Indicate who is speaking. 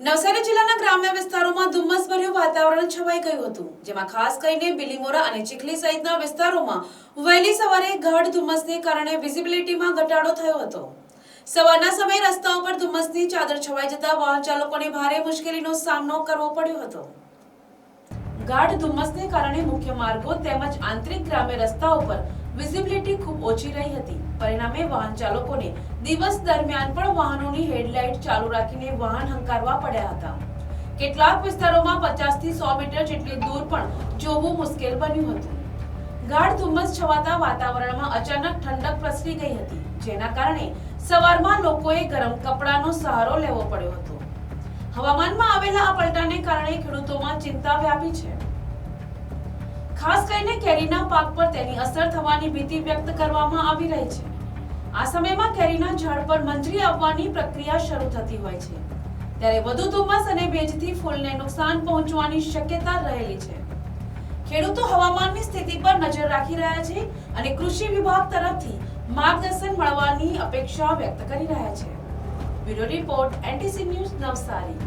Speaker 1: નવસારી જિલ્લાના ગ્રામ્ય વિસ્તારોમાં ધુમ્મસભર્યું વાતાવરણ છવાઈ ગયું હતું, જેમાં ખાસ કરીને બિલીમોરા અને ચીખલી સહિતના વિસ્તારોમાં વહેલી સવારે ગાઢ ધુમ્મસને કારણે વિઝિબિલિટીમાં ઘટાડો થયો હતો. સવારના સમયે રસ્તાઓ પર ધુમ્મસની ચાદર છવાઈ જતા વાહન ચાલકોને ભારે મુશ્કેલીનો સામનો કરવો પડ્યો હતો. ગાઢ ધુમ્મસને કારણે મુખ્ય માર્ગો તેમજ આંતરિક ગ્રામ્ય રસ્તાઓ પર વિઝિબિલિટી ખૂબ ઓછી રહી હતી. પરિણામે વાહન ચાલકોને દિવસ દરમિયાન પણ વાહનોની હેડલાઇટ ચાલુ રાખીને વાહન હંકારવા પડ્યા હતા. કેટલાક વિસ્તારોમાં 50 થી સો મીટર જેટલી દૂર પણ જોવું મુશ્કેલ બન્યું હતું. ગાઢ ધુમ્મસ છવાતા વાતાવરણમાં અચાનક ઠંડક પ્રસરી ગઈ હતી, જેના કારણે સવારમાં લોકોએ ગરમ કપડાનો સહારો લેવો પડ્યો હતો. હવામાનમાં આવેલા આ પલટાને કારણે ખેડૂતોમાં ચિંતા વ્યાપી છે. ખાસ કરીને કેરીના પાક પર તેની અસર થવાની ભીતિ વ્યક્ત કરવામાં આવી રહી છે. આ સમયમાં કેરીના ઝાડ પર મંજરી આવવાની પ્રક્રિયા શરૂ થતી હોય છે. ત્યારે વધુ ધુમ્મસ અને ભેજથી ફૂલને નુકસાન પહોંચવાની શક્યતા રહેલી છે. ખેડૂતો હવામાનની સ્થિતિ પર નજર રાખી રહ્યા છે અને કૃષિ વિભાગ તરફથી માર્ગદર્શન મળવાની અપેક્ષા વ્યક્ત કરી રહ્યા છે. Bureau report, NTC news Navsari.